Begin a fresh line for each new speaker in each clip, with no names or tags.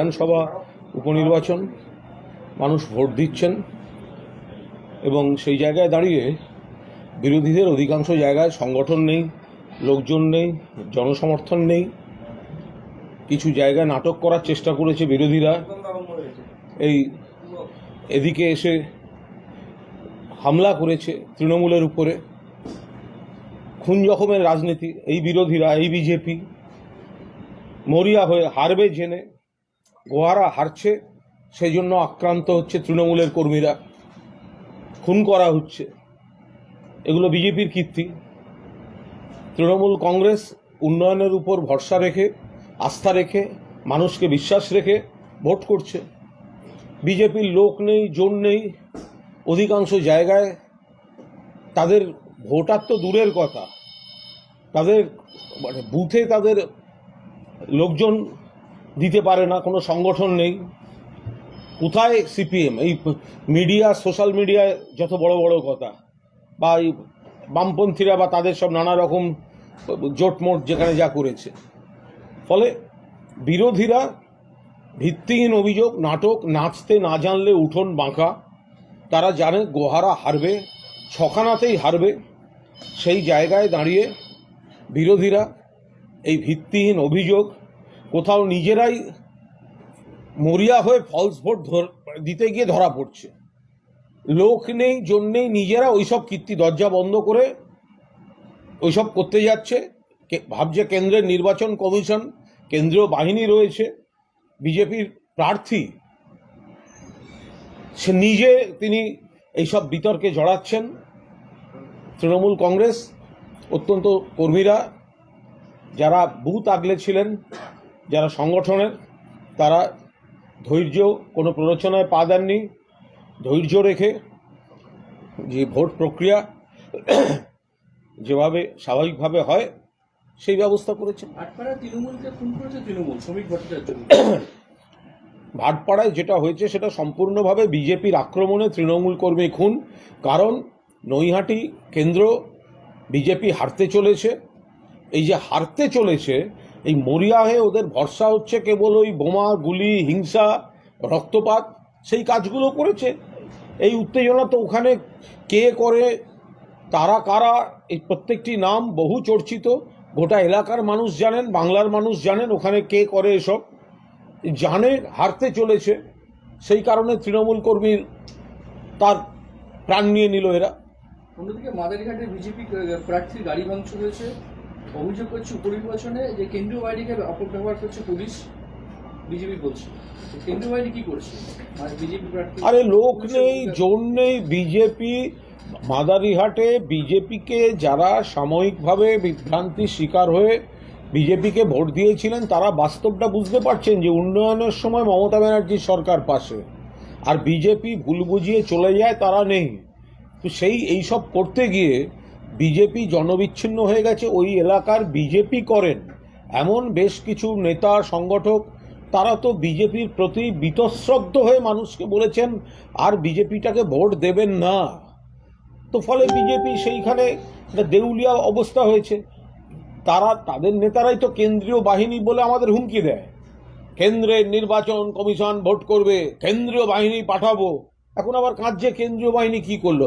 বিধানসভা উপনির্বাচন, মানুষ ভোট দিচ্ছেন এবং সেই জায়গায় দাঁড়িয়ে বিরোধীদের অধিকাংশ জায়গায় সংগঠন নেই, লোকজন নেই, জনসমর্থন নেই। কিছু জায়গায় নাটক করার চেষ্টা করেছে বিরোধীরা। এই এদিকে এসে হামলা করেছে তৃণমূলের উপরে। খুন জখমের রাজনীতি, এই বিরোধীরা, এই বিজেপি, মরিয়া হয়ে হারবে জেনে গোহারা হারছে, সেই জন্য আক্রান্ত হচ্ছে তৃণমূলের কর্মীরা, খুন করা হচ্ছে। এগুলো বিজেপির কীর্তি। তৃণমূল কংগ্রেস উন্নয়নের উপর ভরসা রেখে, আস্থা রেখে, মানুষকে বিশ্বাস রেখে ভোট করছে। বিজেপির লোক নেই জোর নেই, অধিকাংশ জায়গায় তাদের ভোটার তো দূরের কথা। তাদের মানে বুথে তাদের লোকজন দিতে পারে না, কোনো সংগঠন নেই। কোথায় সিপিএম? এই মিডিয়া, সোশ্যাল মিডিয়ায় যত বড় বড় কথা, বা এই বামপন্থীরা বা তাদের সব নানা রকম জোটমোট যেখানে যা করেছে। ফলে বিরোধীরা ভিত্তিহীন অভিযোগ, নাটক, নাচতে না জানলে উঠোন বাঁকা। তারা জানে গোহারা হারবে, ছখানাতেই হারবে। সেই জায়গায় দাঁড়িয়ে বিরোধীরা এই ভিত্তিহীন অভিযোগ কোথাও নিজেরাই মরিয়া হয়ে ফলস ভোট দিতে গিয়ে ধরা পড়ছে। লোক নেই জন্যেই নিজেরা ওইসব কীর্তি দরজা বন্ধ করে ওইসব করতে যাচ্ছে। ভাবছে কেন্দ্রের নির্বাচন কমিশন, কেন্দ্রীয় বাহিনী রয়েছে, বিজেপির প্রার্থী। সে নিজে তিনি এইসব বিতর্কে জড়াচ্ছেন। তৃণমূল কংগ্রেস, অত্যন্ত কর্মীরা, যারা বুথ আগলে ছিলেন যারা সংগঠনের তারা ধৈর্য কোনো প্ররোচনায় পা দেননি। ধৈর্য রেখে যে ভোট প্রক্রিয়া যেভাবে স্বাভাবিকভাবে হয় সেই ব্যবস্থা করেছেন
করেছে
ভাটপাড়ায় যেটা হয়েছে সেটা সম্পূর্ণভাবে বিজেপির আক্রমণে তৃণমূল কর্মী খুন। কারণ নৈহাটি কেন্দ্র বিজেপি হারতে চলেছে। এই যে হারতে চলেছে এই মরিয়া হয়ে ওদের ভরসা হচ্ছে কেবল ওই বোমা, গুলি, হিংসা, রক্তপাত, সেই কাজগুলো করেছে। এই উত্তেজনা তো ওখানে কে করে, তারা কারা, এই প্রত্যেকটি নাম বহু চর্চিত। গোটা এলাকার মানুষ জানেন, বাংলার মানুষ জানেন ওখানে কে করে এসব। জানে, হারতে চলেছে। সেই কারণে তৃণমূল কর্মী তার প্রাণ নিয়ে নিল এরা।
অন্যদিকে মাদারিঘাটে বিজেপি প্রার্থীর গাড়ি ভাঙচুর হয়েছে। অভিযোগ করছে উপনির্বাচনে যে কেন্দ্রীয় বাহিনীকে অপব্যবহার করছে পুলিশ, বিজেপি বলছে। কেন্দ্রীয় বাহিনী কি করছে? আর বিজেপি
আরে লোক নেই, জোর নেই, বিজেপি, মাদারিহাটে বিজেপিকে যারা সাময়িকভাবে বিভ্রান্তির শিকার হয়ে বিজেপিকে ভোট দিয়েছিলেন, তারা বাস্তবটা বুঝতে পারছেন যে উন্নয়নের সময় মমতা ব্যানার্জির সরকার পাশে। আর বিজেপি ভুল বুঝিয়ে চলে যায়, তারা নেই। তো সেই, এইসব করতে গিয়ে বিজেপি জনবিচ্ছিন্ন হয়ে গেছে, ওই এলাকার বিজেপি করেন। এমন বেশ কিছু নেতা, সংগঠক, তারা তো বিজেপির প্রতি বিতশ্রদ্ধ হয়ে মানুষকে বলেছেন, আর বিজেপিটাকে ভোট দেবেন না। তো ফলে বিজেপি সেইখানে দেউলিয়া অবস্থা হয়েছে। তারা, তাদের নেতারাই তো কেন্দ্রীয় বাহিনী বলে আমাদের হুমকি দেয়। কেন্দ্রের নির্বাচন কমিশন ভোট করবে, কেন্দ্রীয় বাহিনী পাঠাবো। এখন আবার কাঁদছে, কেন্দ্রীয় বাহিনী কি করল?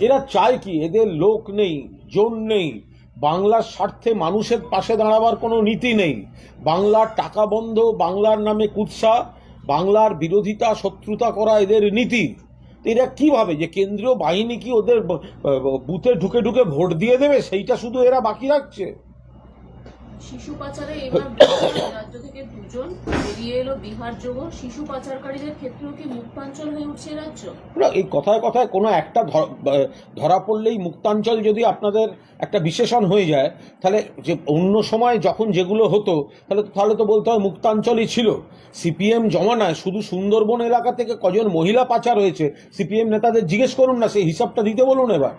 এরা চায় কি? এদের লোক নেই, জোন নেই। বাংলার স্বার্থে মানুষের পাশে দাঁড়াবার কোনো নীতি নেই। বাংলার টাকা বন্ধ, বাংলার নামে কুৎসা, বাংলার বিরোধিতা, শত্রুতা করা এদের নীতি। এরা কীভাবে যে কেন্দ্রীয় বাহিনী কি ওদের বুথে ঢুকে ঢুকে ভোট দিয়ে দেবে? সেইটা শুধু এরা বাকি রাখছে।
শিশু পাচারে এবার রাজ্য থেকে দুজন বেরিয়ে এলো বিহার যোগ শিশু পাচারকারীদের ক্ষেত্রেও কি মুক্তাঞ্চল হয়ে উঠছে রাজ্য?
এই কথায় কথায় কোনো একটা ধরা পড়লেই মুক্তাঞ্চল যদি আপনাদের একটা বিশেষণ হয়ে যায়, তাহলে যে অন্য সময় যখন যেগুলো হতো, তাহলে তাহলে তো বলতে হয় মুক্তাঞ্চলই ছিল। সিপিএম জমানায় শুধু সুন্দরবন এলাকা থেকে কজন মহিলা পাচার হয়েছে, সিপিএম নেতাদের জিজ্ঞেস করুন না, সেই হিসাবটা দিতে বলুন এবার।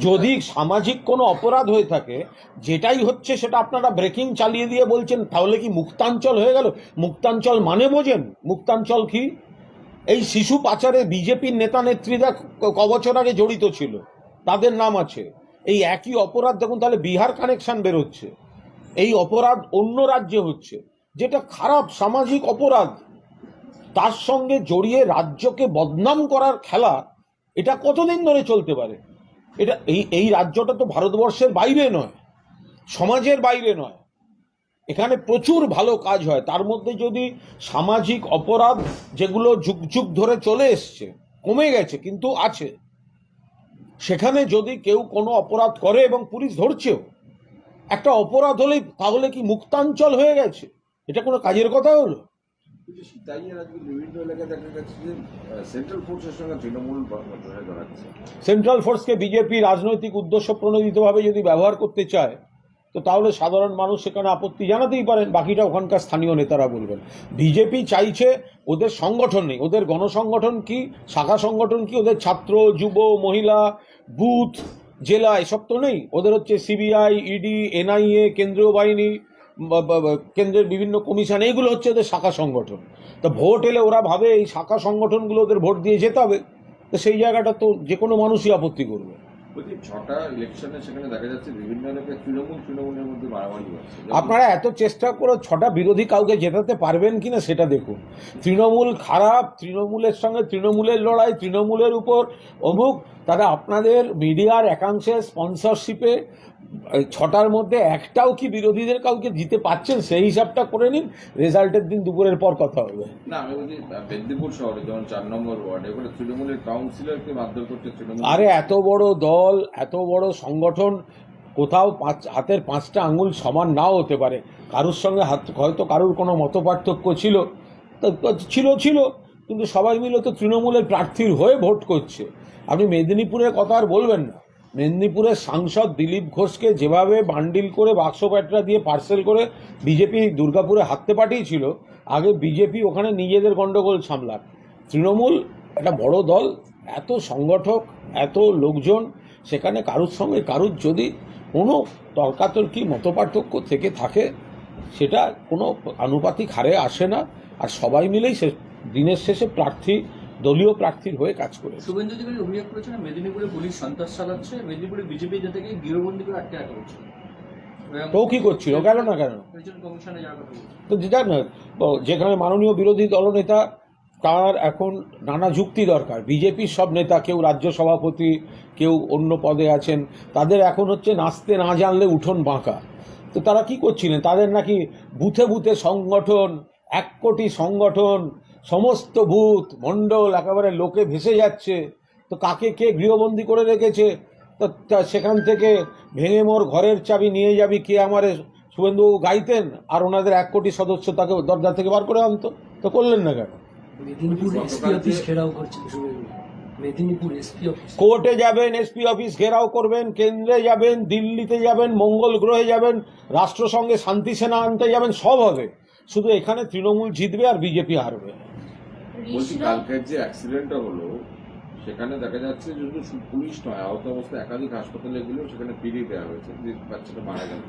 যদি সামাজিক কোনো অপরাধ হয়ে থাকে, যেটাই হচ্ছে সেটা আপনারা ব্রেকিং চালিয়ে দিয়ে বলছেন, তাহলে কি মুক্তাঞ্চল হয়ে গেল? মুক্তাঞ্চল মানে বোঝেন? মুক্তাঞ্চল কি? এই শিশু পাচারে বিজেপির নেতা নেত্রীরা ক- ক বছর আগে জড়িত ছিল। তাদের নাম আছে। এই একই অপরাধ, দেখুন তাহলে বিহার কানেকশন বেরোচ্ছে। এই অপরাধ অন্য রাজ্যে হচ্ছে। যেটা খারাপ সামাজিক অপরাধ। তার সঙ্গে জড়িয়ে রাজ্যকে বদনাম করার খেলা, এটা কতদিন ধরে চলতে পারে? এটা এই এই রাজ্যটা তো ভারতবর্ষের বাইরে নয়, সমাজের বাইরে নয়। এখানে প্রচুর ভালো কাজ হয়। তার মধ্যে যদি সামাজিক অপরাধ যেগুলো যুগ যুগ ধরে চলে এসছে, কমে গেছে, কিন্তু আছে। সেখানে যদি কেউ কোনো অপরাধ করে এবং পুলিশ ধরছেও, একটা অপরাধ হলেই তাহলে কি মুক্তাঞ্চল হয়ে গেছে? এটা কোনো কাজের কথা হলো?
সেন্ট্রাল
ফোর্সকে বিজেপি রাজনৈতিক উদ্দেশ্য প্রণোদিতভাবে যদি ব্যবহার করতে চায়, তো তাহলে সাধারণ মানুষ সেখানে আপত্তি জানাতেই পারেন। বাকিটা ওখানকার স্থানীয় নেতারা বলবেন। বিজেপি চাইছে ওদের সংগঠন নেই। ওদের গণসংগঠন কি? শাখা সংগঠন কি? ওদের ছাত্র, যুব, মহিলা, বুথ, জেলা, এসব তো নেই। ওদের হচ্ছে সিবিআই ইডি এনআইএ কেন্দ্রীয় বাহিনী কেন্দ্রের বিভিন্ন কমিশন এইগুলো হচ্ছে ওদের শাখা সংগঠন। তো ভোট এলে ওরা ভাবে এই শাখা সংগঠনগুলো ওদের ভোট দিয়ে যেতে হবে তো সেই জায়গাটা তো যে কোনো মানুষই আপত্তি করবে।
ছটা ইলেকশনে সেখানে দেখা যাচ্ছে বিভিন্ন এলাকায় তৃণমূল তৃণমূলের মধ্যে মারামারি
আপনারা এত চেষ্টা করে ছটা বিরোধী কাউকে জেতাতে পারবেন কিনা সেটা দেখুন। তৃণমূল খারাপ তৃণমূলের সঙ্গে তৃণমূলের লড়াই তৃণমূলের উপর অমুক তারা আপনাদের মিডিয়ার একাংশের স্পন্সরশিপে ছটার মধ্যে একটাও কি বিরোধীদের কাউকে দিতে পাচ্ছেন সেই হিসাবটা করে নিন রেজাল্টের দিন দুপুরের পর কথা হবে।
না আমি বলছি মেদিনীপুর শহরে যেমন চার নম্বর ওয়ার্ড এখানে তৃণমূলের কাউন্সিলরকে করছে তৃণমূল।
আরে এত বড় দল এত বড় সংগঠন কোথাও পাঁচ হাতের পাঁচটা আঙুল সমান নাও হতে পারে। কারুর সঙ্গে হাত হয়তো কারুর কোনো মত পার্থক্য ছিল তো ছিল ছিল। কিন্তু সবাই মিলে তো তৃণমূলের প্রার্থীর হয়ে ভোট করছে। আপনি মেদিনীপুরের কথা আর বলবেন না। মেদিনীপুরের সাংসদ দিলীপ ঘোষকে যেভাবে বান্ডিল করে বাক্স প্যাটরা দিয়ে পার্সেল করে বিজেপি দুর্গাপুরে হাঁটতে পাঠিয়েছিল, আগে বিজেপি ওখানে নিজেদের গণ্ডগোল সামলাক। তৃণমূল একটা বড় দল, এত সংগঠক, এত লোকজন, সেখানে কারুর সঙ্গে কারুর যদি কোনো তর্কাতর্কি, মতপার্থক্য থেকে থাকে, সেটা কোনো আনুপাতিক হারে আসে না। আর সবাই মিলেই সে দিনের শেষে প্রার্থী দলীয় প্রার্থীর হয়ে কাজ করে
শুভেন্দু অধিকারী অভিযোগ করেছেন মেদিনীপুরে পুলিশ সন্ত্রাস চালাচ্ছে মেদিনীপুরে বিজেপি যাদেরকে গৃহবন্দী করে আটকে রাখা হচ্ছে।
তো কি করছিল? গেল না কেন? তো যে যাক না যেখানে মাননীয় বিরোধী দলনেতা তার এখন নানা যুক্তি দরকার। বিজেপির সব নেতা কেউ রাজ্য সভাপতি কেউ অন্য পদে আছেন তাদের এখন হচ্ছে নাচতে না জানলে উঠোন বাঁকা। তো তারা কি করছিলেন? তাদের নাকি বুথে বুথে সংগঠন এক কোটি সংগঠন সমস্ত ভূত মণ্ডল একেবারে লোকে ভেসে যাচ্ছে। তো কাকে কে গৃহবন্দী করে রেখেছে? তো সেখান থেকে ভেঙে মোর ঘরের চাবি নিয়ে যাবি কে আমারে শুভেন্দুবাবু গাইতেন? আর ওনাদের এক কোটি সদস্য তাকে দরজা থেকে বার করে আনতো। তো করলেন না কেন? কোর্টে যাবেন এসপি অফিস ঘেরাও করবেন কেন্দ্রে যাবেন দিল্লিতে যাবেন মঙ্গল গ্রহে যাবেন রাষ্ট্রসংঘে শান্তি সেনা আনতে যাবেন সব হবে। শুধু এখানে তৃণমূল জিতবে আর বিজেপি হারবে।
বলছি কালকের যে অ্যাক্সিডেন্টটা হলো সেখানে দেখা যাচ্ছে যে শুধু পুলিশ নয় আহত অবস্থায় একাধিক হাসপাতালে গেলেও সেখানে ফিরিয়ে দেওয়া হয়েছে যে বাচ্চাটা মারা গেল।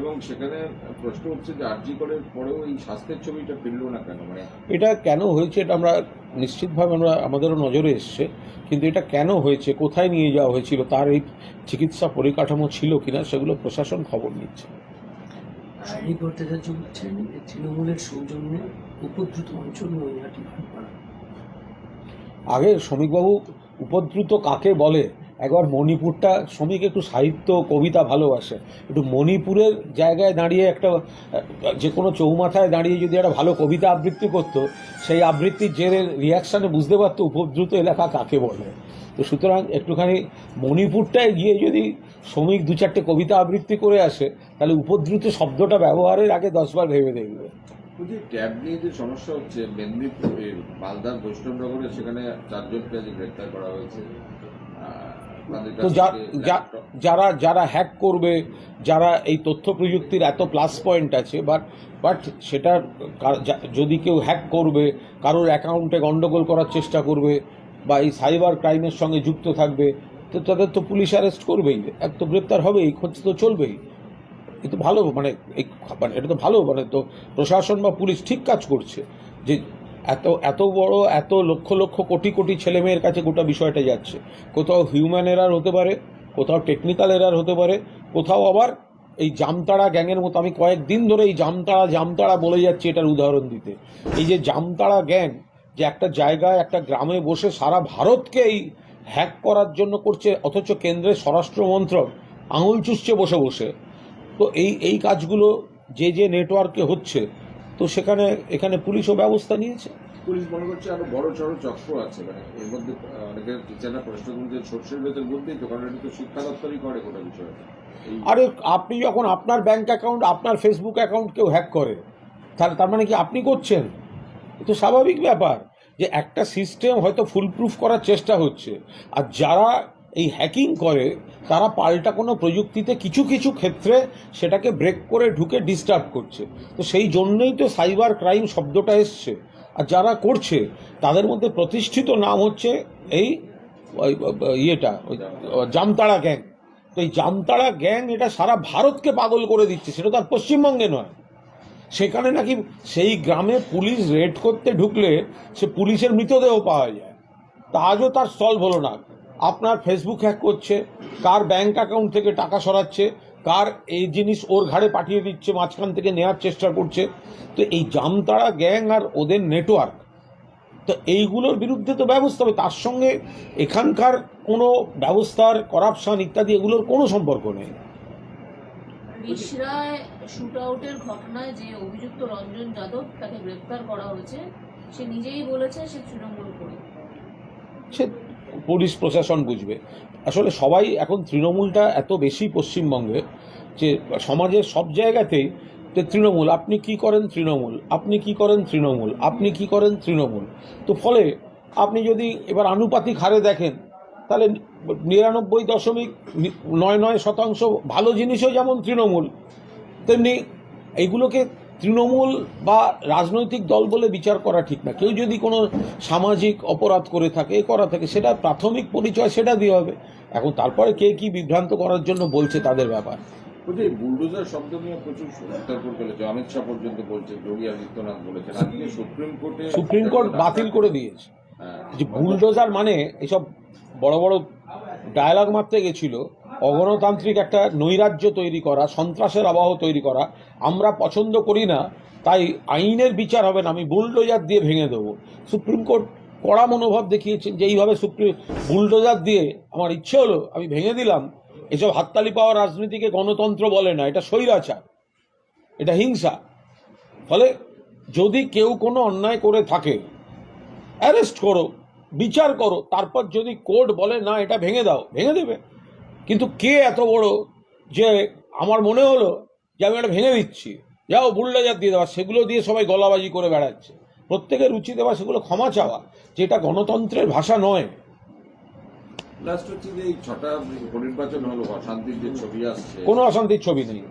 এবং সেখানে প্রশ্ন হচ্ছে যে আরজি করের পরেও এই স্বাস্থ্যের ছবিটা ফিরলো না কেন? মানে
এটা কেন হয়েছে এটা আমরা নিশ্চিতভাবে আমরা আমাদেরও নজরে এসছে কিন্তু এটা কেন হয়েছে কোথায় নিয়ে যাওয়া হয়েছিল তার এই চিকিৎসা পরিকাঠামো ছিল কিনা সেগুলো প্রশাসন খবর নিচ্ছে।
শ্রেণি ভট্টাচার্য বলছেন যে তৃণমূলের সৌজন্যে উপদ্রুত অঞ্চল নৈহাটি ভাটপাড়া
আগে শ্রমিকবাবু, উপদ্রুত কাকে বলে? একবার মণিপুরটা শ্রমিক একটু সাহিত্য, কবিতা ভালোবাসে। একটু মণিপুরের জায়গায় দাঁড়িয়ে একটা, যে কোনো চৌমাথায় দাঁড়িয়ে যদি একটা ভালো কবিতা আবৃত্তি করতো, সেই আবৃত্তির জেরের রিয়াকশানে বুঝতে পারতো উপদ্রুত এলাকা কাকে বলে। তো সুতরাং একটুখানি মণিপুরটায় গিয়ে যদি শ্রমিক দু চারটে কবিতা আবৃত্তি করে আসে, তাহলে উপদ্রুত শব্দটা ব্যবহারের আগে দশবার ভেবে দেখবে।
বলছি ট্যাব নিয়ে যে সমস্যা হচ্ছে মেদিনীপুরের মালদার বৈষ্ণবনগরে সেখানে চারজনকে আজ গ্রেপ্তার করা হয়েছে।
তো যারা যারা হ্যাক করবে যারা এই তথ্য প্রযুক্তির এত প্লাস পয়েন্ট আছে বাট বাট সেটা যদি কেউ হ্যাক করবে কারোর অ্যাকাউন্টে গন্ডগোল করার চেষ্টা করবে বা এই সাইবার ক্রাইমের সঙ্গে যুক্ত থাকবে তো তাদের তো পুলিশ অ্যারেস্ট করবেই। এক তো গ্রেপ্তার হবেই খোঁজ তো চলবেই। এ তো ভালো মানে এই মানে এটা তো ভালো মানে তো প্রশাসন বা পুলিশ ঠিক কাজ করছে। যে এত এত বড়, এত লক্ষ লক্ষ, কোটি কোটি ছেলে মেয়ের কাছে গোটা বিষয়টা যাচ্ছে। কোথাও হিউম্যান এরার হতে পারে, কোথাও টেকনিক্যাল এরার হতে পারে, কোথাও আবার এই জামতাড়া গ্যাংয়ের মতো, আমি কয়েকদিন ধরে এই জামতাড়া জামতাড়া বলে যাচ্ছি এটার উদাহরণ দিতে। এই যে জামতাড়া গ্যাং, যে একটা জায়গায়, একটা গ্রামে বসে সারা ভারতকে এই হ্যাক করার জন্য করছে, অথচ কেন্দ্রের স্বরাষ্ট্র মন্ত্রক আঙুল চুষছে বসে বসে। তো এই এই কাজগুলো যে যে নেটওয়ার্কে হচ্ছে তো সেখানে এখানে পুলিশও ব্যবস্থা নিয়েছে।
পুলিশ মনে করছে আরও বড় সড়ো চক্র আছে মানে এর মধ্যে অনেকে টিচাররা প্রশ্ন করছে সর্ষের ভেতর বুদ্ধি তো কারণ এটা তো শিক্ষা দপ্তরই করে গোটা বিষয়টা। এই
আরে আপনি যখন আপনার ব্যাংক অ্যাকাউন্ট আপনার ফেসবুক অ্যাকাউন্ট কেউ হ্যাক করে তার তার মানে কি আপনি করছেন? এ তো স্বাভাবিক ব্যাপার যে একটা সিস্টেম হয়তো ফুলপ্রুফ করার চেষ্টা হচ্ছে। আর যারা এই হ্যাকিং করে তারা পাল্টা কোনো প্রযুক্তিতে কিছু কিছু ক্ষেত্রে সেটাকে ব্রেক করে ঢুকে ডিস্টার্ব করছে। তো সেই জন্যই তো সাইবার ক্রাইম শব্দটা এসছে। আর যারা করছে, তাদের মধ্যে প্রতিষ্ঠিত নাম হচ্ছে এই ইয়েটা জামতাড়া গ্যাং তো এই জামতাড়া গ্যাং এটা সারা ভারতকে পাগল করে দিচ্ছে। সেটা তো আর পশ্চিমবঙ্গে নয়। সেখানে নাকি সেই গ্রামে পুলিশ রেড করতে ঢুকলে সে পুলিশের মৃতদেহ পাওয়া যায়। তা আজও তার সলভ হলো না। আপনার ফেসবুক হ্যাক করছে কার ব্যাংক অ্যাকাউন্ট থেকে টাকা সরাচ্ছে কার এই জিনিস ওর ঘাড়ে পাঠিয়ে দিচ্ছে মাঝখান থেকে নেওয়ার চেষ্টা করছে। তো এই জামতাড়া গ্যাং আর ওদের নেটওয়ার্ক তো এইগুলোর বিরুদ্ধে তো ব্যবস্থা হবে। তার সঙ্গে এখানকার কোনো ব্যবস্থার করাপশন ইত্যাদি এগুলোর কোনো সম্পর্ক নেই।
রিসরায় শুট আউটের ঘটনায় যে অভিযুক্ত রঞ্জন যাদব তাকে গ্রেপ্তার করা হয়েছে সে নিজেই বলেছে সে তৃণমূল করে
সে পুলিশ প্রশাসন বুঝবে। আসলে সবাই এখন তৃণমূলটা এত বেশি পশ্চিমবঙ্গে যে সমাজের সব জায়গাতেই যে তৃণমূল, আপনি কি করেন তৃণমূল, আপনি কি করেন তৃণমূল, আপনি কি করেন তৃণমূল। তো ফলে আপনি যদি এবার আনুপাতিক হারে দেখেন, তাহলে নিরানব্বই দশমিক নয় নয় শতাংশ ভালো জিনিসও যেমন তৃণমূল, তেমনি এইগুলোকে তৃণমূল বা রাজনৈতিক দল বলে বিচার করা ঠিক না। কেউ যদি কোনো সামাজিক অপরাধ করে থাকে এ করা থাকে সেটা প্রাথমিক পরিচয় সেটা দিয়ে হবে। এখন তারপরে কে কি বিভ্রান্ত করার জন্য বলছে তাদের ব্যাপার।
বুলডোজার শব্দ নিয়ে প্রচুর অমিত শাহ পর্যন্ত বলছে যোগী আদিত্যনাথ বলেছেন। আজকে সুপ্রিম কোর্টে
সুপ্রিম কোর্ট বাতিল করে দিয়েছে।
হ্যাঁ।
যে বুলডোজার মানে এসব বড় বড় ডায়লগ মারতে গেছিল অগণতান্ত্রিক একটা নৈরাজ্য তৈরি করা, সন্ত্রাসের আবহ তৈরি করা, আমরা পছন্দ করি না, তাই আইনের বিচার হবে না, আমি বুলডোজার দিয়ে ভেঙে দেবো। সুপ্রিম কোর্ট কড়া মনোভাব দেখিয়েছেন যে এইভাবে সুপ্রিম বুলডোজার দিয়ে আমার ইচ্ছে হলো, আমি ভেঙে দিলাম, এসব হাততালি পাওয়া রাজনীতিকে গণতন্ত্র বলে না, এটা স্বৈরাচার, এটা হিংসা। ফলে যদি কেউ কোনো অন্যায় করে থাকে, অ্যারেস্ট করো, বিচার করো, তারপর যদি কোর্ট বলে না, এটা ভেঙে দাও, ভেঙে দেবে। কিন্তু কে এত বড় যে আমার মনে হলো যে আমি এটা ভেঙে দিচ্ছি? যাও বুলডোজার দিয়ে দেওয়া সেগুলো দিয়ে সবাই গলাবাজি করে বেড়াচ্ছে। প্রত্যেকের উচিত দেওয়া সেগুলো ক্ষমা চাওয়া যেটা গণতন্ত্রের ভাষা নয়।
লাস্ট হচ্ছে যে এই ছটা উপনির্বাচন হলো অশান্তির যে ছবি আসছে।
কোনো অশান্তির ছবি নেই।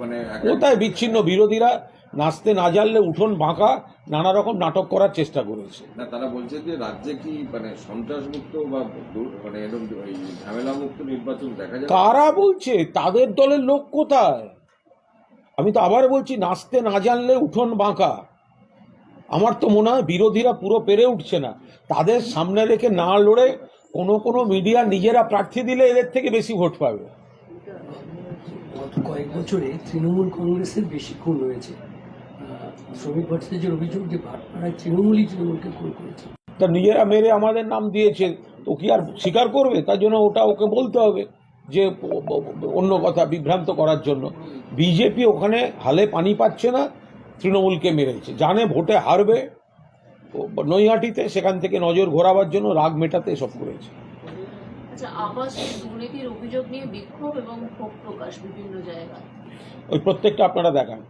মানে
কোথায় বিচ্ছিন্ন বিরোধীরা নাচতে না জানলে উঠোন বাঁকা নানা রকম নাটক করার চেষ্টা করেছে।
না তারা বলছে যে রাজ্যে কি মানে সন্ত্রাস মুক্ত বা মানে এরকম ওই ঝামেলা মুক্ত নির্বাচন দেখা যায়
কারা বলছে? তাদের দলের লোক কোথায়? আমি তো আবার বলছি নাচতে না জানলে উঠোন বাঁকা। আমার তো মনে হয় বিরোধীরা পুরো পেরে উঠছে না। তাদের সামনে রেখে না লড়ে কোনো কোনো মিডিয়া নিজেরা প্রার্থী দিলে এদের থেকে বেশি ভোট পাবে।
গত কয়েক বছরে তৃণমূল কংগ্রেসের বেশি খুন হয়েছে। আহ, শ্রমিক ভট্টাচার্যের অভিযোগ যে ভাটপাড়ায় তৃণমূলই তৃণমূলকে খুন করেছে।
তা নিজেরা মেরে আমাদের নাম দিয়েছে তো কি আর স্বীকার করবে? তার জন্য ওটা ওকে বলতে হবে যে অন্য কথা বিভ্রান্ত করার জন্য। বিজেপি ওখানে হালে পানি পাচ্ছে না তৃণমূলকে মেরেছে। জানে ভোটে হারবে নৈহাটিতে সেখান থেকে নজর ঘোরাবার জন্য রাগ মেটাতে এসব করেছে।
আচ্ছা আবাসের দুর্নীতির অভিযোগ নিয়ে বিক্ষোভ এবং ক্ষোভ প্রকাশ বিভিন্ন জায়গায়।
ওই প্রত্যেকটা আপনারা দেখান।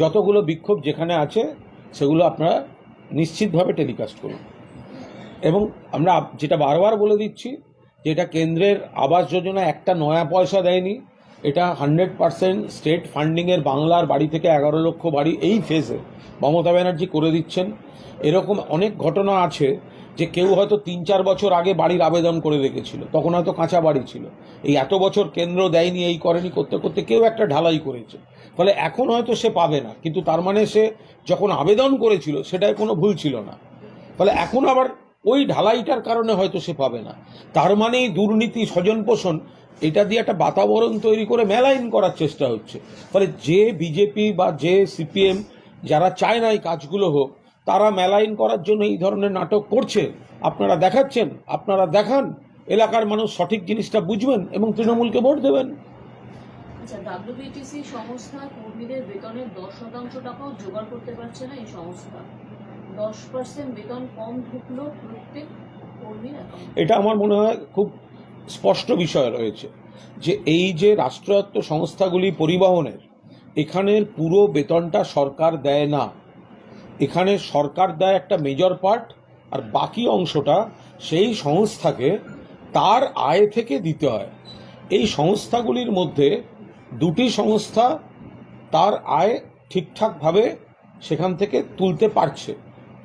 যতগুলো বিক্ষোভ যেখানে আছে, সেগুলো আপনারা নিশ্চিতভাবে টেলিকাস্ট করুন। এবং আমরা যেটা বারবার বলে দিচ্ছি, যে এটা কেন্দ্রের আবাস যোজনা একটা নয়া পয়সা দেয়নি, এটা হান্ড্রেড পার্সেন্ট স্টেট ফান্ডিংয়ের বাংলার বাড়ি থেকে এগারো লক্ষ বাড়ি এই ফেজে মমতা ব্যানার্জি করে দিচ্ছেন। এরকম অনেক ঘটনা আছে যে কেউ হয়তো তিন চার বছর আগে বাড়ির আবেদন করে রেখেছিল, তখন হয়তো কাঁচা বাড়ি ছিল। এই এত বছর কেন্দ্র দেয়নি, এই করেনি, করতে করতে কেউ একটা ঢালাই করেছে। ফলে এখন হয়তো সে পাবে না, কিন্তু তার মানে সে যখন আবেদন করেছিল সেটাই কোনো ভুল ছিল না। ফলে এখন আবার ওই ঢালাইটার কারণে হয়তো সে পাবে না। তার মানেই দুর্নীতি স্বজন পোষণ এটা দিয়ে একটা বাতাবরণ তৈরি করে মেলাইন করার চেষ্টা হচ্ছে। ফলে যে বিজেপি বা যে সিপিএম, যারা চায় না এই কাজগুলো হোক তারা মেলাইন করার জন্য এই ধরনের নাটক করছে। আপনারা দেখাচ্ছেন আপনারা দেখান এলাকার মানুষ সঠিক জিনিসটা বুঝবেন এবং তৃণমূলকে ভোট দেবেন।
আচ্ছা ডাব্লিউবিটিসি সংস্থা কর্মীদের বেতনের দশ শতাংশ টাকাও জোগাড় করতে পারছে না এই সংস্থা। দশ পার্সেন্ট বেতন কম ঢুকলো প্রত্যেক
এটা আমার মনে হয় খুব স্পষ্ট বিষয় রয়েছে যে এই যে রাষ্ট্রায়ত্ত সংস্থাগুলি পরিবহনের এখানের পুরো বেতনটা সরকার দেয় না। এখানে সরকার দেয় একটা মেজর পার্ট আর বাকি অংশটা সেই সংস্থাকে তার আয় থেকে দিতে হয়। এই সংস্থাগুলির মধ্যে দুটি সংস্থা তার আয় ঠিকঠাকভাবে সেখান থেকে তুলতে পারছে।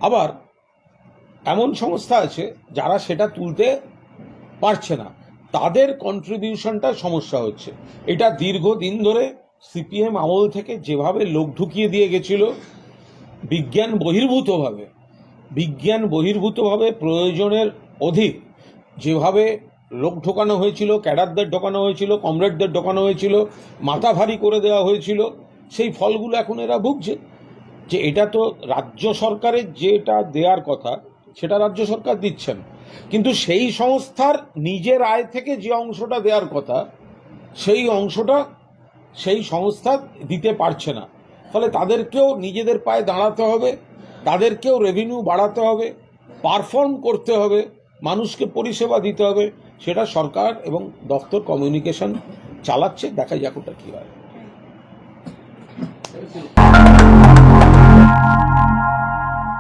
আবার এমন সংস্থা আছে যারা সেটা তুলতে পারছে না। তাদের কন্ট্রিবিউশনটা সমস্যা হচ্ছে। এটা দীর্ঘদিন ধরে সিপিএম আমল থেকে যেভাবে লোক ঢুকিয়ে দিয়ে গেছিল বিজ্ঞান বহির্ভূতভাবে বিজ্ঞান বহির্ভূতভাবে প্রয়োজনের অধিক। যেভাবে লোক ঢোকানো হয়েছিল, ক্যাডারদের ঢোকানো হয়েছিল, কমরেডদের ঢোকানো হয়েছিল, মাথা ভারী করে দেওয়া হয়েছিল, সেই ফলগুলো এখন এরা ভুগছে। যে এটা তো রাজ্য সরকারের যেটা দেওয়ার কথা, সেটা রাজ্য সরকার দিচ্ছেন। কিন্তু সেই সংস্থার নিজের আয় থেকে যে অংশটা দেওয়ার কথা, সেই অংশটা সেই সংস্থা দিতে পারছে না। ফলে তাদেরকেও নিজেদের পায়ে দাঁড়াতে হবে, তাদেরকেও রেভিনিউ বাড়াতে হবে পারফর্ম করতে হবে, মানুষকে পরিষেবা দিতে হবে, সেটা সরকার এবং দপ্তর কমিউনিকেশন চালাচ্ছে, দেখা যাক ওটা কী হয়।